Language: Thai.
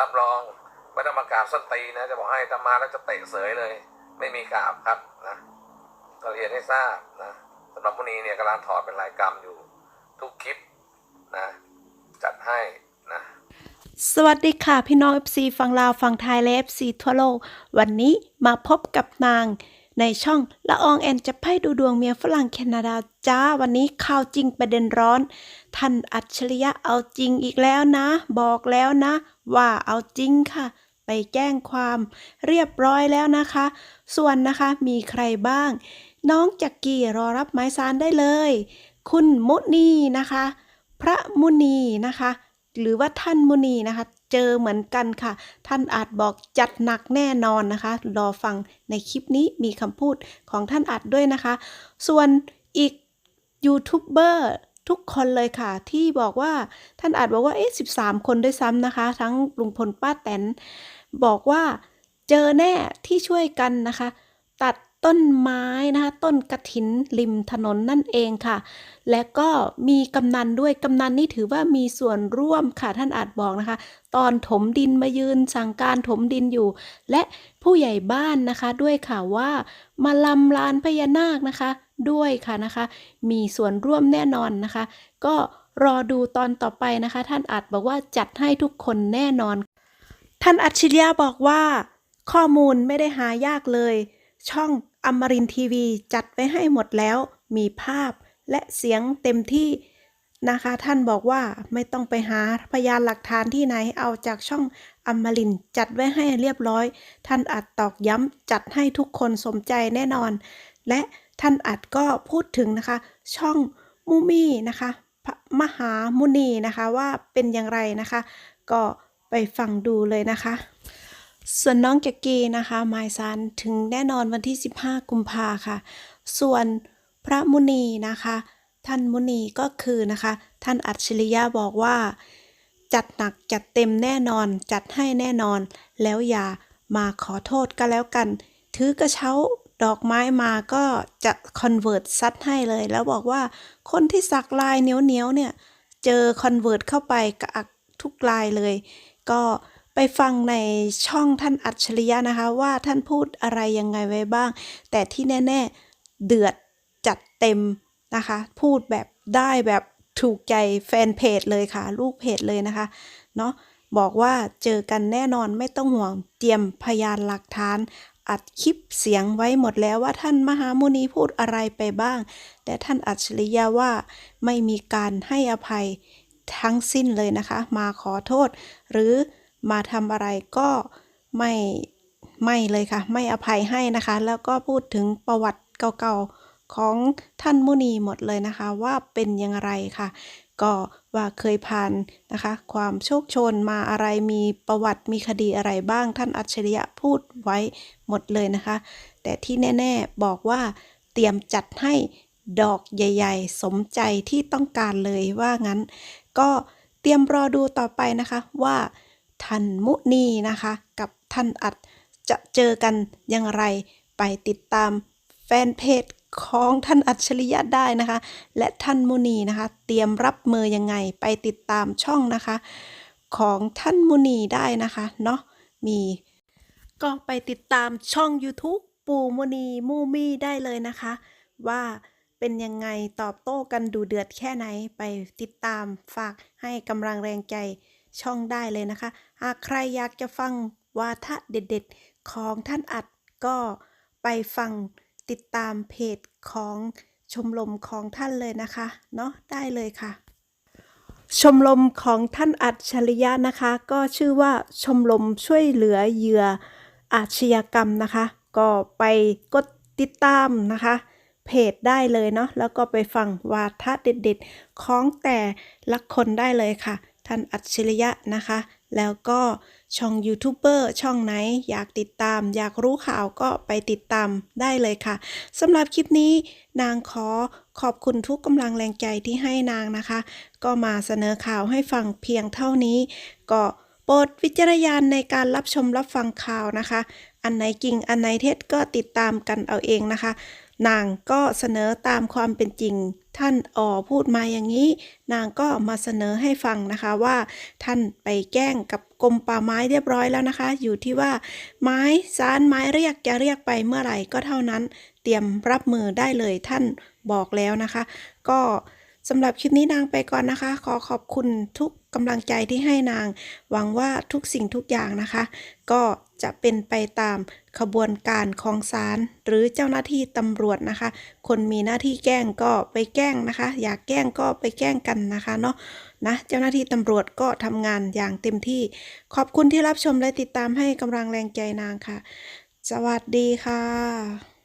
รับรองไม่ต้องมากราบส้นตีนนะจะบอกให้ตมาแล้วจะเตะเสยเลย ไม่มีกราบครับนะก็เรียนให้ทราบนะสำหรับมุนีเนี่ยกำลังถอดเป็นลายกรรมอยู่ ทุกคลิปนะจัดให้นะสวัสดีค่ะพี่น้อง FC ฝั่งลาวฝั่งไทยและ FC ทั่วโลก วันนี้มาพบกับนาง ในช่องละอองแอนจะไพ่ดูดวงเมียฝรั่งแคนาดาจ้าวันนี้ข่าวจริงประเด็นร้อน ท่านอัจฉริยะเอาจริงอีกแล้วนะ บอกแล้วนะ ว่าเอาจริงค่ะ ไปแจ้งความเรียบร้อยแล้วนะคะ ส่วนนะคะมีใครบ้าง น้องจักกี้รอรับหมายสารได้เลย คุณมุนีนะคะ พระมุนีนะคะ หรือว่าท่านมุนีนะคะ เจอเหมือนกันค่ะ ท่านอาจบอกจัดหนักแน่นอนนะคะ รอฟังในคลิปนี้มีคำพูดของท่านอาจด้วยนะคะ ส่วนอีกยูทูบเบอร์ทุกคนเลยค่ะ ที่บอกว่าท่านอาจบอกว่าเอ๊ะ13คนด้วยซ้ำนะคะ ทั้งลุงพลป้าแตนบอกว่าเจอแน่ที่ช่วยกันนะคะ ตัด ต้นไม้นะคะ ต้นกระถินริมถนนนั่นเองค่ะ และก็มีกำนันด้วยกำนันนี่ถือว่ามีส่วนร่วมค่ะท่านอาจบอกนะคะ ตอนถมดินมายืนสั่งการถมดินอยู่ และผู้ใหญ่บ้านนะคะด้วยค่ะว่ามาลำลานพญานาคนะคะ ด้วยค่ะนะคะ มีส่วนร่วมแน่นอนนะคะ ก็รอดูตอนต่อไปนะคะ ท่านอาจบอกว่าจัดให้ทุกคนแน่นอน ท่านอัจฉริยะบอกว่า ข้อมูลไม่ได้หายากเลย ช่อง อมรินทีวีจัดไว้ให้หมดแล้ว มีภาพและเสียงเต็มที่นะคะ ท่านบอกว่าไม่ต้องไปหาพยานหลักฐานที่ไหนเอาจากช่องอมรินจัดไว้ให้เรียบร้อย ท่านอัดตอกย้ำจัดให้ทุกคนสมใจแน่นอน และท่านอัดก็พูดถึงนะคะ ช่องมูมี่นะคะพระมหามุนีนะคะว่าเป็นอย่างไรนะคะ ก็ไปฟังดูเลยนะคะ ส่วนน้องแกกกี้นะคะหมายสารถึงแน่นอนวันที่ 15 กุมภาค่ะ ส่วนพระมุนีนะคะ ท่านมุนีก็คือนะคะ ท่านอัจฉริยะบอกว่า จัดหนักจัดเต็มแน่นอน จัดให้แน่นอน แล้วอย่ามาขอโทษก็แล้วกัน ถือกระเช้าดอกไม้มาก็จะคอนเวิร์ตซัดให้เลย แล้วบอกว่าคนที่สักลายเหนียวๆเนี่ย เจอคอนเวิร์ตเข้าไปกระอักทุกลายเลย ก็ ไปฟังในช่องท่านอัจฉริยะนะคะ ว่าท่านพูดอะไรยังไงไว้บ้าง แต่ที่แน่ ๆ เดือดจัดเต็มนะคะ พูดแบบได้แบบถูกใจแฟนเพจเลยค่ะ ลูกเพจเลยนะคะ เนาะบอกว่าเจอกันแน่นอนไม่ต้องห่วงเตรียมพยานหลักฐาน อัดคลิปเสียงไว้หมดแล้วว่าท่านมหามุนีพูดอะไรไปบ้าง แต่ท่านอัจฉริยะว่าไม่มีการให้อภัยทั้งสิ้นเลยนะคะ มาขอโทษ หรือ มาทำอะไรก็ไม่ไม่เลยค่ะ ไม่อภัยให้นะคะ แล้วก็พูดถึงประวัติเก่าๆของท่านมุนีหมดเลยนะคะ ว่าเป็นอย่างไรค่ะ ก็ว่าเคยผ่านนะคะ ความโชคโชนมาอะไรมีประวัติมีคดีอะไรบ้าง ท่านอัจฉริยะพูดไว้หมดเลยนะคะ แต่ที่แน่ๆบอกว่าเตรียมจัดให้ดอกใหญ่ ๆ สมใจที่ต้องการเลยว่างั้น ก็เตรียมรอดูต่อไปนะคะว่า ท่านมุนีนะคะ กับท่านอัดจะเจอกันอย่างไรไปติดตามแฟนเพจของท่านอัจฉริยะได้นะคะ และท่านมุนีนะคะ เตรียมรับมือยังไงไปติดตามช่องนะคะ ของท่านมุนีได้นะคะเนาะมีก็ไปติดตามช่อง YouTube ปูมุนีมูมี่ได้เลยนะคะ ว่าเป็นยังไงตอบโต้กันดูเดือดแค่ไหนไปติดตามฝากให้กำลังแรงใจ ช่องได้เลยนะคะ หากใครอยากจะฟังวาทะเด็ดๆ ของท่านอัดก็ไปฟังติดตามเพจของชมรมของท่านเลยนะคะเนาะได้เลยค่ะ ชมรมของท่านอัจฉริยะนะคะ ก็ชื่อว่าชมรมช่วยเหลือเหยื่ออาชญากรรมนะคะ ก็ไปกดติดตามนะคะ เพจได้เลยเนาะแล้วก็ไปฟังวาทะเด็ดๆ ของแต่ละคนได้เลยค่ะ ท่านอัจฉริยะนะคะ แล้วก็ช่องยูทูบเบอร์ช่องไหนอยากติดตาม อยากรู้ข่าวก็ไปติดตามได้เลยค่ะสำหรับคลิปนี้นางขอขอบคุณทุกกำลังแรงใจที่ให้นางนะคะ ก็มาเสนอข่าวให้ฟังเพียงเท่านี้ ก็โปรดวิจารณญาณในการรับชมรับฟังข่าวนะคะ อันไหนจริงอันไหนเท็จก็ติดตามกันเอาเองนะคะ นางก็เสนอตามความเป็นจริง ท่านอ๋อพูดมาอย่างนี้ นางก็มาเสนอให้ฟังนะคะว่า ท่านไปแจ้งกับกรมป่าไม้เรียบร้อยแล้วนะคะ อยู่ที่ว่า ไม้สารไม้เรียกจะเรียกไปเมื่อไหร่ก็เท่านั้น เตรียมรับมือได้เลยท่านบอกแล้วนะคะ ก็ สำหรับคลิปนี้นางไปก่อนนะคะ ขอขอบคุณทุกกำลังใจที่ให้นาง หวังว่าทุกสิ่งทุกอย่างนะคะ ก็จะเป็นไปตามขบวนการของศาลหรือเจ้าหน้าที่ตำรวจนะคะ คนมีหน้าที่แกล้งก็ไปแกล้งนะคะ อยากแกล้งก็ไปแกล้งกันนะคะเนาะนะเจ้าหน้าที่ตำรวจก็ทำงานอย่างเต็มที่ ขอบคุณที่รับชมและติดตามให้กำลังแรงใจนางค่ะ สวัสดีค่ะ